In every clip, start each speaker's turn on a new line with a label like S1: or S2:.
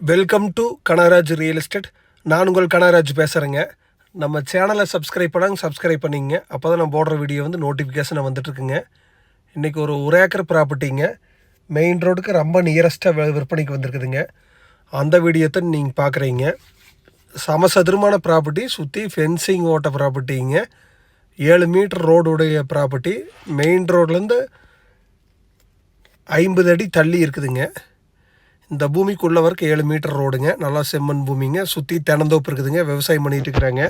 S1: Welcome to Kanagaraj real estate நான் உங்கள் கனகராஜ் பேசுகிறேங்க நம்ம சேனலை சப்ஸ்கிரைப் பண்ணாங்க சப்ஸ்கிரைப் பண்ணிங்க. அப்போ தான் நான் போடுற வீடியோ வந்து நோட்டிஃபிகேஷன் வந்துட்டுருக்குங்க. இன்றைக்கி ஒரு ஒரு ஏக்கர் ப்ராப்பர்ட்டிங்க மெயின் ரோடுக்கு ரொம்ப நியரஸ்ட்டாக விற்பனைக்கு வந்திருக்குதுங்க. அந்த வீடியோத்தை நீங்கள் பார்க்குறீங்க சமசதுரமான ப்ராப்பர்ட்டி சுற்றி ஃபென்சிங் ஓட்ட ப்ராப்பர்ட்டிங்க ஏழு மீட்டர் ரோடுடைய ப்ராப்பர்ட்டி மெயின் ரோட்லேருந்து ஐம்பது அடி தள்ளி இருக்குதுங்க. இந்த பூமிக்குள்ள வரைக்கும் ஏழு மீட்டர் ரோடுங்க. நல்லா செம்மண் பூமிங்க. சுற்றி தினந்தோப்பு இருக்குதுங்க. விவசாயம் பண்ணிகிட்டு இருக்கிறாங்க.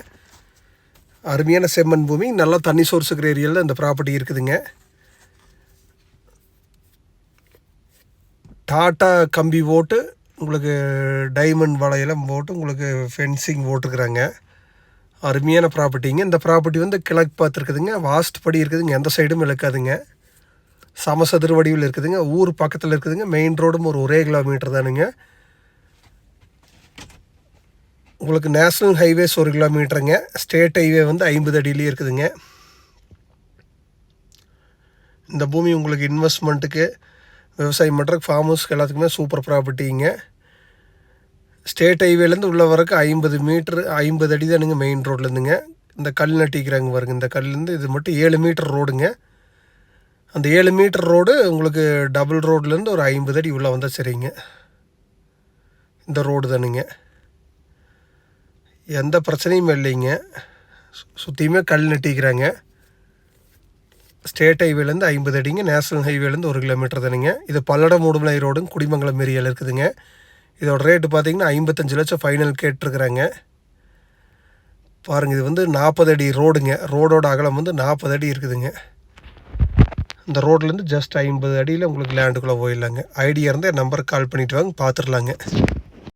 S1: அருமையான செம்மண் பூமி. நல்லா தண்ணி சோர்ஸ் இருக்கிற ஏரியாவில் இந்த ப்ராப்பர்ட்டி இருக்குதுங்க. டாட்டா கம்பி ஓட்டு. உங்களுக்கு டைமண்ட் வலையெல்லாம் போட்டு உங்களுக்கு ஃபென்சிங் போட்டுருக்குறாங்க அருமையான ப்ராப்பர்ட்டிங்க இந்த ப்ராப்பர்ட்டி வந்து கிழக்கு பார்த்துருக்குதுங்க. வாஸ்ட் படி இருக்குதுங்க. எந்த சைடும் இழுக்காதுங்க. சமசதுர வடிவில் இருக்குதுங்க. ஊர் பக்கத்தில் இருக்குதுங்க. மெயின் ரோடும் ஒரு ஒரே கிலோமீட்டர் தானுங்க. உங்களுக்கு நேஷ்னல் ஹைவேஸ் ஒரு கிலோமீட்டருங்க ஸ்டேட் ஹைவே வந்து ஐம்பது அடியிலேயே இருக்குதுங்க. இந்த பூமி உங்களுக்கு இன்வெஸ்ட்மெண்ட்டுக்கு விவசாயம் பண்ணுறதுக்கு ஃபார்ம் ஹவுஸ்க்கு எல்லாத்துக்குமே சூப்பர் ப்ராப்பர்ட்டிங்க ஸ்டேட் ஹைவேலேருந்து உள்ளே வரக்கு ஐம்பது மீட்ரு ஐம்பது அடி தானுங்க மெயின் ரோட்லேருந்துங்க இந்த கல் நட்டிக்கிறாங்க பாருங்க. இந்த கல்லேருந்து இது மட்டும் ஏழு மீட்டர் ரோடுங்க அந்த ஏழு மீட்டர் ரோடு உங்களுக்கு டபுள் ரோட்லேருந்து ஒரு ஐம்பது அடி உள்ளே வந்தால் சரிங்க. இந்த ரோடு தானுங்க. எந்த பிரச்சனையும் இல்லைங்க. சு- சுற்றியுமே கல் நட்டிக்கிறாங்க. ஸ்டேட் ஹைவேலேருந்து ஐம்பது அடிங்க நேஷனல் ஹைவேலேருந்து ஒரு கிலோமீட்டர் தானுங்க. இது பல்லடம் மூடுமலை ரோடுங்க குடிமங்கலம் ஏரியாவில் இருக்குதுங்க. இதோட ரேட்டு பார்த்தீங்கன்னா ஐம்பத்தஞ்சு லட்சம் ஃபைனல் கேட்டிருக்கிறாங்க. பாருங்கள் இது வந்து நாற்பது அடி ரோடுங்க. ரோடோட அகலம் வந்து நாற்பது அடி இருக்குதுங்க. இந்த ரோட்லேருந்து ஜஸ்ட் ஐம்பது அடியில் உங்களுக்கு லேண்டுக்குள்ளே போயிடலாங்க. ஐடியா இருந்தால் நம்பருக்கு கால் பண்ணிவிட்டு வாங்க பார்த்துடலாங்க.